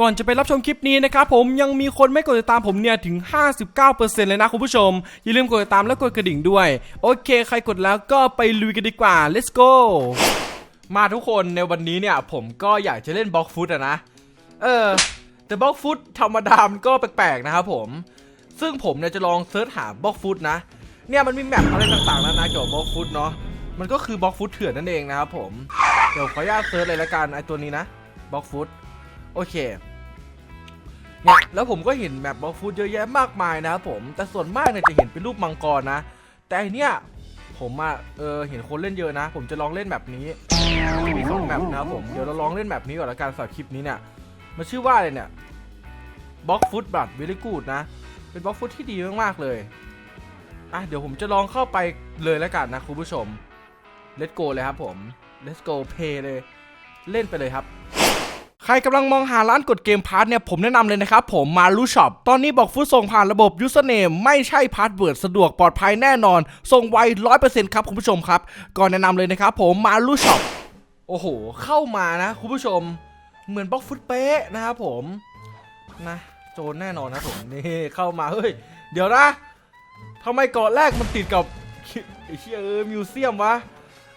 ก่อนจะไปรับชมคลิปนี้นะครับผมยังมีคนไม่กดติดตามผมเนี่ยถึง 59%เลยนะคุณผู้ชม อย่าลืมกดติดตามและกดกระดิ่งด้วย โอเค ใครกดแล้วก็ไปลุยกันดีกว่า let's go มาทุกคนในวันนี้เนี่ยผมก็อยากจะเล่นบล็อกฟุตอะนะ เออ แต่บล็อกฟุตธรรมดามันก็แปลกๆนะครับผม ซึ่งผมเนี่ยจะลองเซิร์ชหาบล็อกฟุตนะ เนี่ยมันมีแมปอะไรต่างๆแล้วนะเกี่ยวกับบล็อกฟุตเนาะ มันก็คือบล็อกฟุตเถื่อนนั่นเองนะครับผม เดี๋ยวขออนุญาตเซิร์ชเลยละกันไอตัวนี้นะบล็อกฟุต โอเคเนี่ยแล้วผมก็เห็นแมปบล็อกฟุตเยอะแยะมากมายนะครับผมแต่ส่วนมากเนี่ยจะเห็นเป็นรูปมังกรนะ แต่เนี่ยผมอะเออเห็นคนเล่นเยอะนะ ผมจะลองเล่นแบบนี้มีสองแมปนะครับผมเดี๋ยวเราลองเล่นแบบนี้ก่อนละกันสำหรับคลิปนี้เนี่ยมันชื่อว่าอะไรเนี่ยบล็อกฟุตบัตเวลี่กูดนะ เป็นบล็อกฟุตที่ดีมากๆเลยอะเดี๋ยวผมจะลองเข้าไปเลยแล้วกันนะคุณผู้ชม Let's go เลยครับผม Let's go play เลย เล่นไปเลยครับ ใครกำลังมองหาร้านกดเกมพาร์ทเนี่ยผมแนะนำเลยนะครับผมมารูช็อปตอนนี้บอกฟุตส่งผ่านระบบ username ไม่ใช่พาสเวิร์ดสะดวกปลอดภัยแน่นอน ส่งไว100%ครับคุณผู้ชมครับ ก่อนแนะนำเลยนะครับผมมารูช็อปโอ้โห เข้ามานะคุณผู้ชม เหมือนบล็อกฟุตเป๊ะนะครับผมนะโจรแน่นอนนะผมนี่เข้ามาเฮ้ย เดี๋ยวนะทำไมเกาะแรกมันติดกับไอ้เชี่ยเออมิวเซียมวะ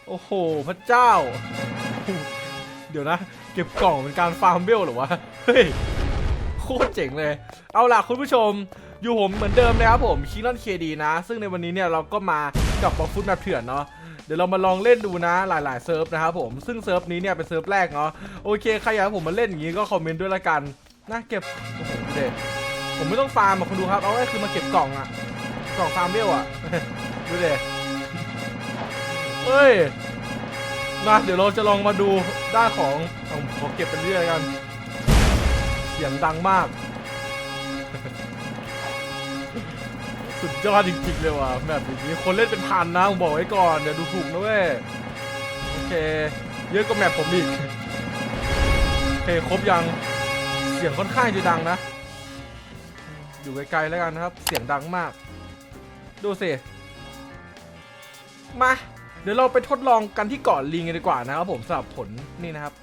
โอ้โห พระเจ้า ดี๋ยวนะ เก็บกล่องเป็นการฟาร์มเบลหรอวะ เฮ้ย โคตรเจ๋งเลย เอาล่ะคุณผู้ชม อยู่ผมเหมือนเดิมนะครับผมคีนอนเคดีนะ ซึ่งในวันนี้เนี่ยเราก็มากับบล็อกฟุตแบบเถื่อนเนาะเดี๋ยวเรามาลองเล่นดูนะหลายๆเซิร์ฟนะครับผมซึ่งเซิร์ฟนี้เนี่ยเป็นเซิร์ฟแรกเนาะโอเคใครอยากผมมาเล่นอย่างนี้ก็คอมเมนต์ด้วยละกันนะเก็บโอ้โหเด็ผมไม่ต้องฟาร์มอะคุณดูครับเอาง่ายคือมาเก็บกล่องอะกล่องฟาร์มเบลอะดูเด็เฮ้ย มาเดี๋ยวเราจะลองมาดูด้านของของขอเก็บไปเรื่อยกัน เสียงดังมาก สุดยอดจริงๆเลยว่ะแบบนี้คนเล่นเป็นพันนะผมบอกไว้ก่อนเดี๋ยวดูถูกนะเว้ยโอเค เยอะกว่าแมปผมอีกโอเคครบยังเสียงค่อนข้างจะดังนะ อยู่ไกลๆแล้วกันนะครับ เสียงดังมาก ดูสิ มา เดี๋ยวเราไปทดลองกันที่เกาะลิงกันดีกว่านะครับผมสำหรับผลนี่นะครับ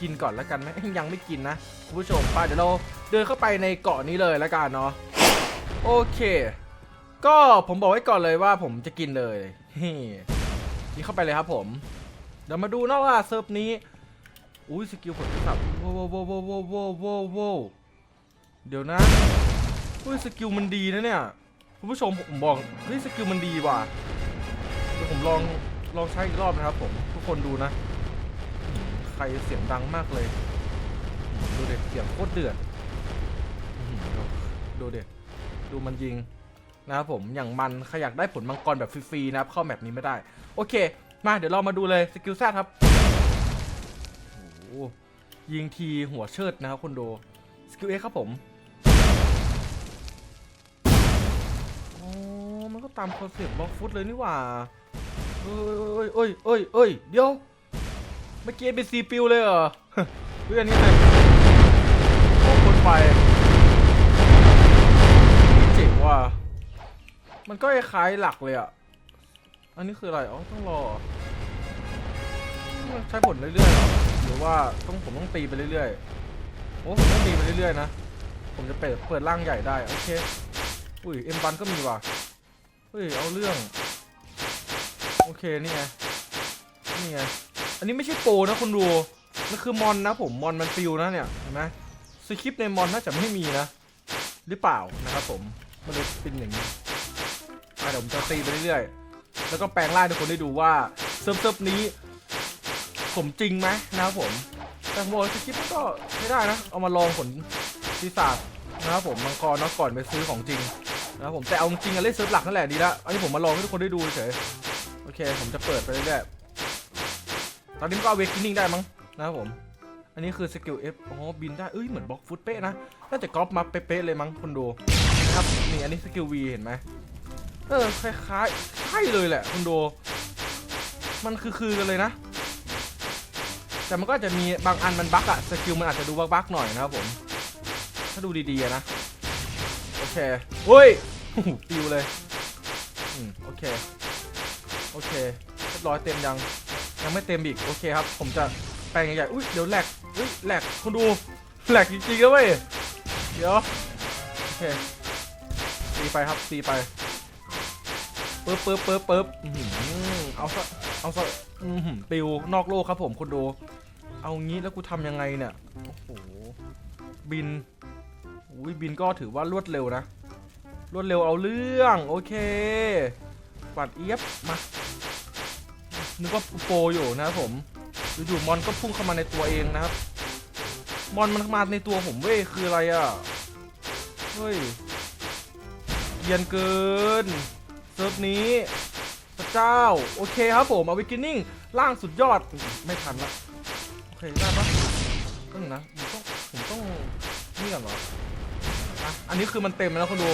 กินก่อนแล้วกันไหมยังไม่กินนะคุณผู้ชมไปเดี๋ยวเราเดินเข้าไปในเกาะนี้เลยแล้วกันเนาะโอเค ก็ผมบอกไว้ก่อนเลยว่าผมจะกินเลยนี่นี่เข้าไปเลยครับผม เดี๋ยวมาดูนะว่าเซิร์ฟนี้อุ้ยสกิลผลสับโว้วว้วโว้วโว้วโว้วโว้วโว้วเดี๋ยวนะอุ้ยสกิลมันดีนะเนี่ยคุณผู้ชมผมบอกเฮ้ยสกิลมันดีว่ะเดี๋ยวผมลอง ลองใช้อีกรอบนะครับผมทุกคนดูนะ ใครเสียงดังมากเลย ดูเด็กเสียงโคตรเดือดดูเด็กดูมันยิงนะครับผมอย่างมันใครอยากได้ผลมังกรแบบฟรีๆนะครับเข้าแมปนี้ไม่ได้ โอเค มาเดี๋ยวเรามาดูเลยสกิลแซดครับยิงทีหัวเชิดนะครับคนดูสกิลเอครับผมอ๋อมันก็ตามคอนเซ็ปต์บล็อกฟุตเลยนี่หว่า อ้ยเอ้ยเอ้ยเอ้ยเดี๋ยว เมื่อกี้เป็นซีปิวเลยเหรอเฮ้ยอันนี้เลยโอ้คนไปเจ๋งว่ะ มันก็คล้ายๆหลักเลยอะ อันนี้คืออะไร อ๋อ ต้องรอ ใช้ผลเรื่อยๆหรอ หรือว่าต้องผมต้องตีไปเรื่อยๆ โอ้ผมต้องตีไปเรื่อยๆนะ ผมจะเปิดเปิดร่างใหญ่ได้ โอเค อุ้ย เอ็มบันก็มีว่ะ เฮ้ย เอาเรื่อง โอเคนี่ไงนี่ไงอันนี้ไม่ใช่โปรนะคุณดูมันคือมอนนะผมมอนมันฟิวนะเนี่ยเห็นไหมสคริปต์ในมอนน่าจะไม่มีนะ หรือเปล่านะครับผมมันเลยเป็นอย่างนี้เดี๋ยวผมจะตีไปเรื่อยๆแล้วก็แปลงร่างให้ทุกคนได้ดูว่าเซิร์ฟเซิร์ฟนี้ ผมจริงไหมนะครับผมแต่ผมสคริปต์ก็ไม่ได้นะ เอามาลองผลปีศาจนะครับผมมังกรนะก่อนไปซื้อของจริงนะครับผมแต่เอาจริงอะเล่นเซิร์ฟหลักนั่นแหละดีละอันนี้ผมมาลองให้ทุกคนได้ดูเฉย โอเคผมจะเปิดไปเรื่อยๆตอนนี้ก็เวกนิ่งได้มั้งนะครับผม อันนี้คือสกิล F อ๋อบินได้เอ้ยเหมือนบล็อกฟุตเป๊ะนะน่าจะก๊อปมาเป๊ะๆเลยมั้งคนดูนะครับนี่อันนี้สกิล V เห็นไหมเออคล้ายๆใช่เลยแหละคุณดู มันคือคือกันเลยนะ แต่มันก็จะมีบางอันมันบั๊กอะสกิลมันอาจจะดูบั๊กๆหน่อยนะครับผม ถ้าดูดีๆนะโอเคเฮ้ยโอ้โหปิวเลย อืม โอเค อเคเรียบร้อยเต็มยัง ยังไม่เต็มอีก โอเคครับ ผมจะแปลงใหญ่ๆอุ้ยเดี๋ยวแหลกอุ้ยแหลกคุณดูแหลกจริงๆนะเว้ยเดี๋ยวโอเคตีไปครับตีไปปึ๊บปึ๊บปึ๊บปึ๊บอื้อหือเอาซะเอาซะอือหือปิวนอกโลกครับผมคุณดูเอางี้แล้วกูทำยังไงเนี่ยโอ้โหบินอุ้ยบินก็ถือว่ารวดเร็วนะ รวดเร็วเอาเรื่อง โอเคปัดเอียบมา นึกว่าโปอยู่นะครับผมอยู่ๆมอนก็พุ่งเข้ามาในตัวเองนะครับ มอนมันมาในตัวผมเว้ยคืออะไรอะเฮ้ยเยียนเกินเซิร์ฟนี้พระเจ้า โอเคครับผมเอาวิกินิ่งล่างสุดยอดไม่ทันละโอเคได้ปะก็หนึ่งนะผมต้องผมต้องนี่ก่อนเหรออะอันนี้คือมันเต็มแล้วคุณดู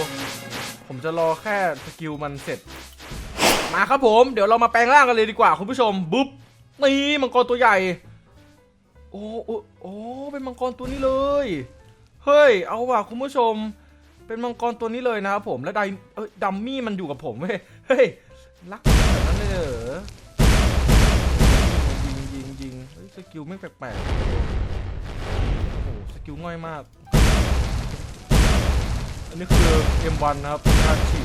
ผมจะรอแค่สกิลมันเสร็จ มาครับผม เดี๋ยวเรามาแปลงร่างกันเลยดีกว่าคุณผู้ชมบุ๊บนี่มังกรตัวใหญ่ โอ้โอ้โอ้เป็นมังกรตัวนี้เลย เฮ้ย เอาว่ะคุณผู้ชม เป็นมังกรตัวนี้เลยนะครับผม และไดเอ้ยดัมมี่มันอยู่กับผมเว้ย เฮ้ย รักแบบนั้นเลยเหรอ ยิงยิงยิงเฮ้ยสกิลไม่แปลกๆ โอ้โห สกิลง่อยมาก อันนี้คือ M1 นะครับการฉีด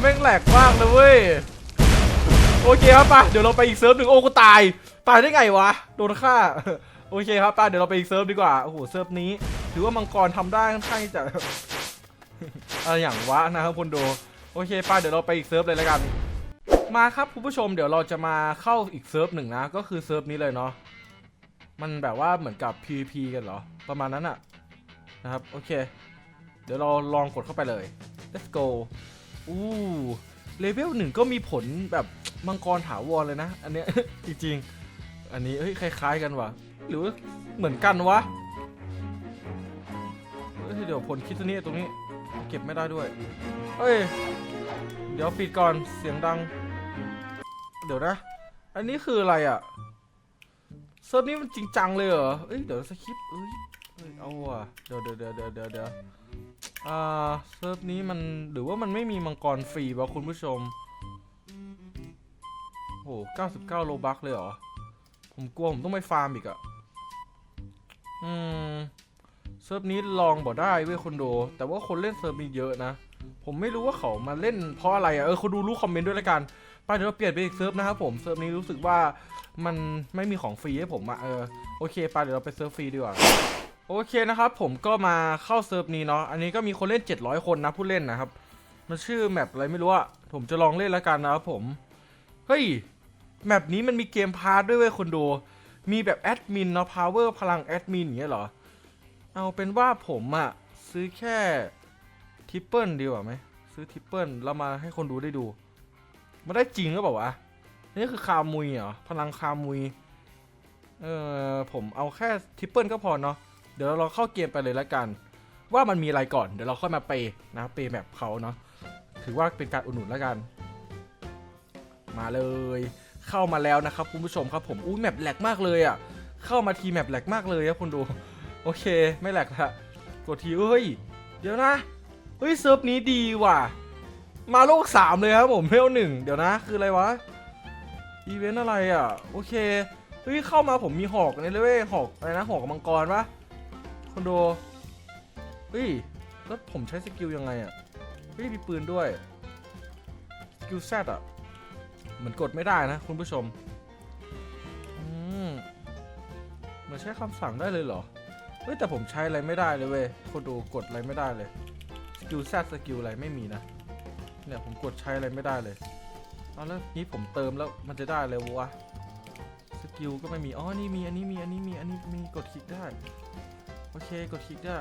แม่งแหลกมากเลยเว้ย โอเคครับป่ะเดี๋ยวเราไปอีกเซิร์ฟหนึ่งโอ้กูตาย ตายได้ไงวะ โดนฆ่า โอเคครับป่ะเดี๋ยวเราไปอีกเซิร์ฟดีกว่า โอ้โห เซิร์ฟนี้ ถือว่ามังกรทำได้ค่อนข้างจะอะไรอย่างวะนะครับคนดูโอเคป่ะเดี๋ยวเราไปอีกเซิร์ฟเลยแล้วกัน มาครับคุณผู้ชมเดี๋ยวเราจะมาเข้าอีกเซิร์ฟหนึ่งนะ ก็คือเซิร์ฟนี้เลยเนาะ มันแบบว่าเหมือนกับ PVP กันเหรอ ประมาณนั้นอะนะครับ โอเค เดี๋ยวเราลองกดเข้าไปเลย let's go อู้เลเวลหนึ่งก็มีผลแบบมังกรถาวรเลยนะ อันเนี้ย จริงๆ อันนี้เฮ้ยคล้าย ๆ กันวะหรือเหมือนกันวะเฮ้ยเดี๋ยวผลคิดตัวนี้ตรงนี้ เก็บไม่ได้ด้วยเฮ้ยเดี๋ยวปิดก่อนเสียงดัง เดี๋ยวนะ อันนี้คืออะไรอะเซิร์ฟนี้มันจริงจังเลยเหรอเอ้ยเดี๋ยวสคริปต์เอ้ย เอ้ยเอาว่ะเดี๋ยวเดี๋ยวเดี๋ยวเดี๋ยวเดี๋ยวเดี๋ยวอ่าเซิร์ฟนี้มันหรือว่ามันไม่มีมังกรฟรีวะคุณผู้ชมโห99โลบักเลยเหรอ ผมกลัวผมต้องไปฟาร์มอีกอะอืมเซิร์ฟนี้ลองบ่ได้เว้ยคนดูแต่ว่าคนเล่นเซิร์ฟนี้เยอะนะ ผมไม่รู้ว่าเขามาเล่นเพราะอะไรอะเออคนดูรู้คอมเมนต์ด้วยละกันไปเดี๋ยวเราเปลี่ยนไปอีกเซิร์ฟนะครับผมเซิร์ฟนี้รู้สึกว่ามันไม่มีของฟรีให้ผมอะเออโอเคไปเดี๋ยวเราไปเซิร์ฟฟรีดีกว่า โอเคนะครับผมก็มาเข้าเซิร์ฟนี้เนาะอันนี้ก็มีคนเล่น 700 คนนะผู้เล่นนะครับ มันชื่อแมปอะไรไม่รู้อะผมจะลองเล่นแล้วกันนะครับผม เฮ้ยแมปนี้มันมีเกมพาร์ทด้วยเว้ยคนดู มีแบบแอดมินเนาะพาวเวอร์พลังแอดมินอย่างเงี้ยเหรอ เอาเป็นว่าผมอะซื้อแค่ทิปเปิลดีกว่าไหมซื้อทิปเปิลแล้วมาให้คนดูได้ดู มันได้จริงหรือเปล่าวะนี่คือคามุยเหรอพลังคามุย เออผมเอาแค่ทิปเปิลก็พอเนาะ เดี๋ยวเราเข้าเกมไปเลยแล้วกัน ว่ามันมีอะไรก่อนเดี๋ยวเราค่อยมาเปย์นะเปย์แบบเขาเนาะถือว่าเป็นการอุดหนุนแล้วกัน มาเลย เข้ามาแล้วนะครับคุณผู้ชมครับผมอุ้แมปแหลกมากเลยอะ่ะเข้ามาทีแมปแหลกมากเลยครับคุณดูโอเคไม่แหลกละกดทีเฮ้ย เดี๋ยวนะเฮ้ยเซิร์ฟนี้ดีว่ะ มาโลกสามเลยครับผมเวลหนึ่งเดี๋ยวนะ คืออะไรวะอีเวนต์อะไรอะ โอเคเฮ้ยเข้ามาผมมีหอกนี่เลยเว้ยหอกอะไรนะหอกมังกรปะ คอนโดเฮ้ย แล้วผมใช้สกิลยังไงอะ เฮ้ย มีปืนด้วย สกิลแซดอะ เหมือนกดไม่ได้นะ คุณผู้ชม อืมเหมือนใช้คำสั่งได้เลยเหรอ เฮ้ย แต่ผมใช้อะไรไม่ได้เลยเว้ย คนดูกดอะไรไม่ได้เลย สกิลแซดสกิลอะไรไม่มีนะ เนี่ยผมกดใช้อะไรไม่ได้เลยเอาแล้วนี้ผมเติมแล้วมันจะได้เลยวะ สกิลก็ไม่มี อ๋อ นี่มี อันนี้มี อันนี้มี อันนี้มี กดคลิกได้ เคกดคลิกได้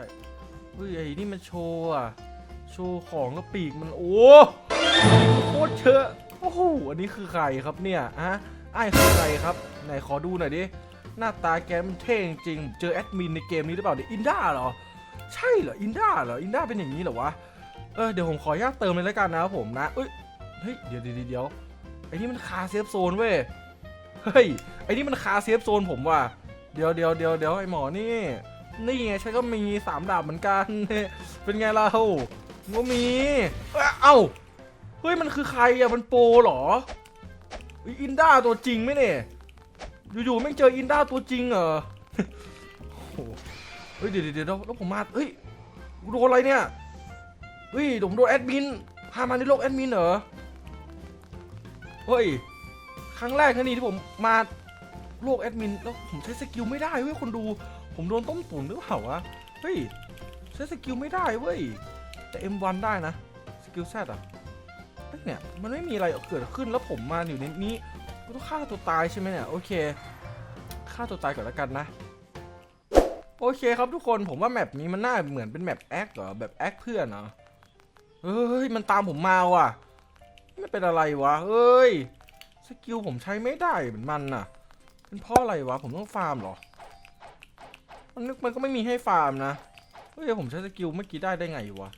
เฮ้ยไอ้นี่มันโชว์อะ โชว์ของแล้วปีกมันโอ้โคตรเชอะโอ้โหอันนี้คือใครครับเนี่ยฮะไอ้คือใครครับไหนขอดูหน่อยดิหน้าตาแกมันเท่จริงเจอแอดมินในเกมนี้หรือเปล่าเนี่ยอินด้าเหรอใช่เหรออินด้าเหรออินด้าเป็นอย่างนี้เหรอวะเออเดี๋ยวผมขออนุญาตเติมเลยแล้วกันนะครับผมนะเอ้ยเฮ้ยเดี๋ยวเดี๋ยวเดี๋ยวไอ้นี่มันคาเซฟโซนเว้ยเฮ้ยไอ้นี่มันคาเซฟโซนผมว่ะเดี๋ยวเดี๋ยวเดี๋ยวเดี๋ยวไอ้หมอนี่ นี่ไงฉันก็มีสามดาบเหมือนกัน เป็นไงเราก็มี เอ้า เฮ้ย มันคือใครอะมันโปรหรอ อินด้าตัวจริงไหมเนี่ย อยู่ๆแม่งเจออินด้าตัวจริงเหรอโอ้โหเฮ้ยเดี๋ยวเดี๋ยวเดี๋ยวแล้วผมมา เฮ้ยโดนอะไรเนี่ย เฮ้ยผมโดนแอดมิน พามาในโลกแอดมินเหรอ เฮ้ย ครั้งแรกนะนี่ที่ผมมาโลกแอดมิน แล้วผมใช้สกิลไม่ได้เว้ยคนดู ผมโดนต้มตุ๋นหรือเปล่าวะ เฮ้ยใช้สกิลไม่ได้เว้ย แต่ M1 ได้นะ สกิลแซดอะเฮ้ยเนี่ยมันไม่มีอะไรเกิดขึ้นแล้วผมมาอยู่ในนี้กูต้องฆ่าตัวตายใช่ไหมเนี่ย โอเคฆ่าตัวตายก่อนแล้วกันนะ โอเคครับทุกคนผมว่าแมปนี้มันน่าเหมือนเป็นแมปแอคเหรอแบบแอคเพื่อนเหรอเฮ้ยมันตามผมมาว่ะไม่เป็นอะไรวะเฮ้ยสกิลผมใช้ไม่ได้เหมือนมันน่ะเป็นเพราะอะไรวะ ผมต้องฟาร์มเหรอ มันนึกมันก็ไม่มีให้ฟาร์มนะ เฮ้ยผมใช้สกิลเมื่อกี้ได้ได้ไงวะ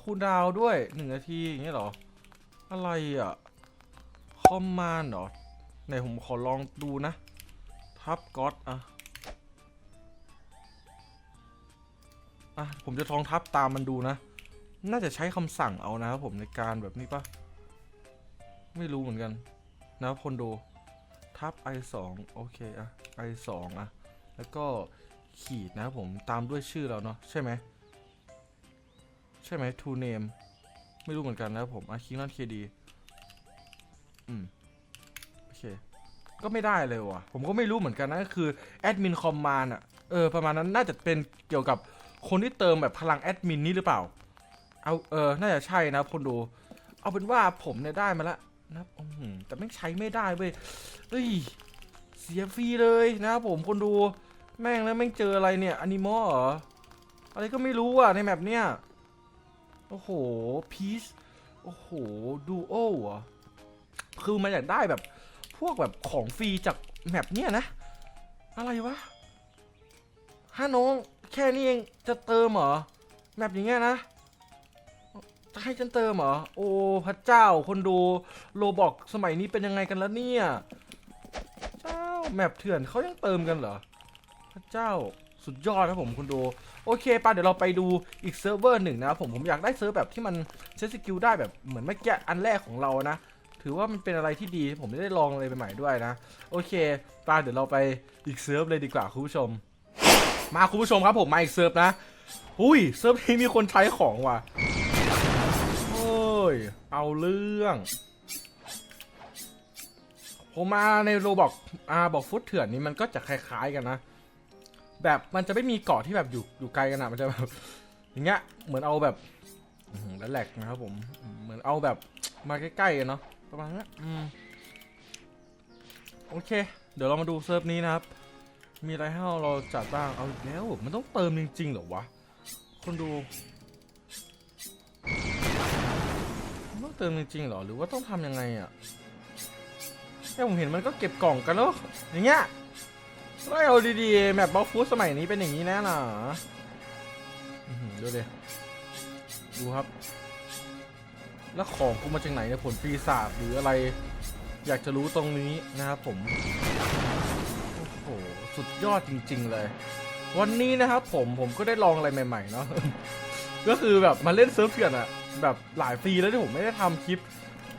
คูดาวด้วยหนึ่งนาทีอย่างเงี้ยหรอ อะไรอะ คอมมานด์เหรอไหนผมขอลองดูนะ ทับก็อดอะ อะ ผมจะลองทับตามมันดูนะ น่าจะใช้คำสั่งเอานะครับผมในการแบบนี้ปะไม่รู้เหมือนกันนะครับคนดูทับ i 2โอเคอะ i 2อะแล้วก็ ขีดนะครับผมตามด้วยชื่อเราเนาะใช่ไหมใช่ไหม to name ไม่รู้เหมือนกันนะครับผมอะคิงนอนเคดีอืมโอเค ก็ไม่ได้เลยว่ะ ผมก็ไม่รู้เหมือนกันนะก็คือแอดมินคอมมานอะเออประมาณนั้นน่าจะเป็นเกี่ยวกับคนที่เติมแบบพลังแอดมินนี่หรือเปล่า เอาเออ น่าจะใช่นะคนดู เอาเป็นว่าผมเนี่ยได้มาแล้วนับอื้อหือแต่ไม่ใช้ไม่ได้เว้ยเฮ้ย เสียฟรีเลยนะครับผมคนดู แม่งแล้วแม่งเจออะไรเนี่ยอนิมอลเหรอ อะไรก็ไม่รู้อะในแมปเนี่ย โอ้โหพีชโอ้โหดูโอ้เหรอคือมันอยากได้แบบพวกแบบของฟรีจากแมปเนี่ยนะ อะไรวะถ้าน้องแค่นี้เองจะเติมเหรอแมปอย่างเงี้ยนะจะให้ฉันเติมเหรอ โอ้พระเจ้าคนดูโลบอกสมัยนี้เป็นยังไงกันแล้วเนี่ย เจ้าแมปเถื่อนเขายังเติมกันเหรอ พระเจ้าสุดยอดนะผมคุณดูโอเคปะเดี๋ยวเราไปดูอีกเซิร์ฟเวอร์หนึ่งนะผมผมอยากได้เซิร์ฟแบบที่มันใช้สกิลได้แบบเหมือนเมื่อกี้อันแรกของเรานะ ถือว่ามันเป็นอะไรที่ดีผมได้ลองอะไรใหม่ๆด้วยนะ โอเคปะเดี๋ยวเราไปอีกเซิร์ฟเลยดีกว่าคุณผู้ชม มาคุณผู้ชมครับผมมาอีกเซิร์ฟนะอุ้ยเซิร์ฟนี้มีคนใช้ของว่ะโอ้ยเอาเรื่องผมมาในโรบอกอาบอกฟุตเถื่อนนี้มันก็จะคล้ายๆกันนะ แบบมันจะไม่มีเกาะที่แบบอยู่อยู่ไกลกันอะมันจะแบบอย่างเงี้ยเหมือนเอาแบบแล้วแหลกนะครับผม เหมือนเอาแบบมาใกล้ๆกันเนาะประมาณนั้นโอเค เดี๋ยวเรามาดูเซิร์ฟนี้นะครับ มีอะไรให้เราจัดบ้างเอาแล้วมันต้องเติมจริงๆเหรอวะคนดูต้องเติมจริงๆหรอหรือว่าต้องทำยังไงอะ่ะแค่ผมเห็นมันก็เก็บกล่องกันแล้วอย่างเงี้ย ไล่เอาดีๆแมปบล็อกฟูสมัยนี้เป็นอย่างนี้แน่น่ะอื้อหือดูดิดูครับ แล้วของกูมาจากไหนเนี่ยผลปีศาจหรืออะไร อยากจะรู้ตรงนี้นะครับผม โอ้โห สุดยอดจริง ๆ เลย วันนี้นะครับผมผมก็ได้ลองอะไรใหม่ๆเนาะก็คือแบบมาเล่นเซิร์ฟเถื่อนอะแบบหลายปีแล้วที่ผมไม่ได้ทำคลิป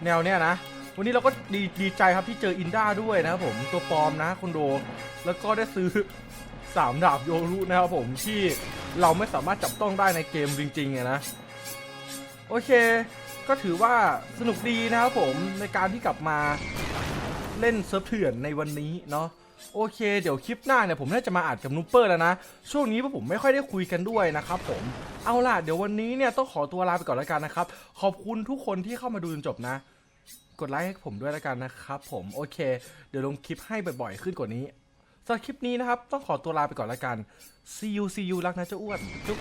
แนวเนี้ยนะ วันนี้เราก็ดีดีใจครับที่เจออินด้าด้วยนะครับผมตัวปลอมนะคุณโด แล้วก็ได้ซื้อสามดาบโยรุนะครับผมที่เราไม่สามารถจับต้องได้ในเกมจริงๆนะ โอเค ก็ถือว่าสนุกดีนะครับผมในการที่กลับมาเล่นเซิร์ฟเถื่อนในวันนี้เนาะโอเค เดี๋ยวคลิปหน้าเนี่ยผมน่าจะมาอัดกับนูเปอร์แล้วนะ ช่วงนี้พวกผมไม่ค่อยได้คุยกันด้วยนะครับผมเอาล่ะเดี๋ยววันนี้เนี่ยต้องขอตัวลาไปก่อนแล้วกันนะครับ ขอบคุณทุกคนที่เข้ามาดูจนจบนะ กดไลค์ให้ผมด้วยแล้วกันนะครับผมโอเค เดี๋ยวลงคลิปให้บ่อยๆ ขึ้นกว่านี้สำหรับคลิปนี้นะครับ ต้องขอตัวลาไปก่อนแล้วกัน see you see you รักนะเจ้าอ้วนจุ๊บ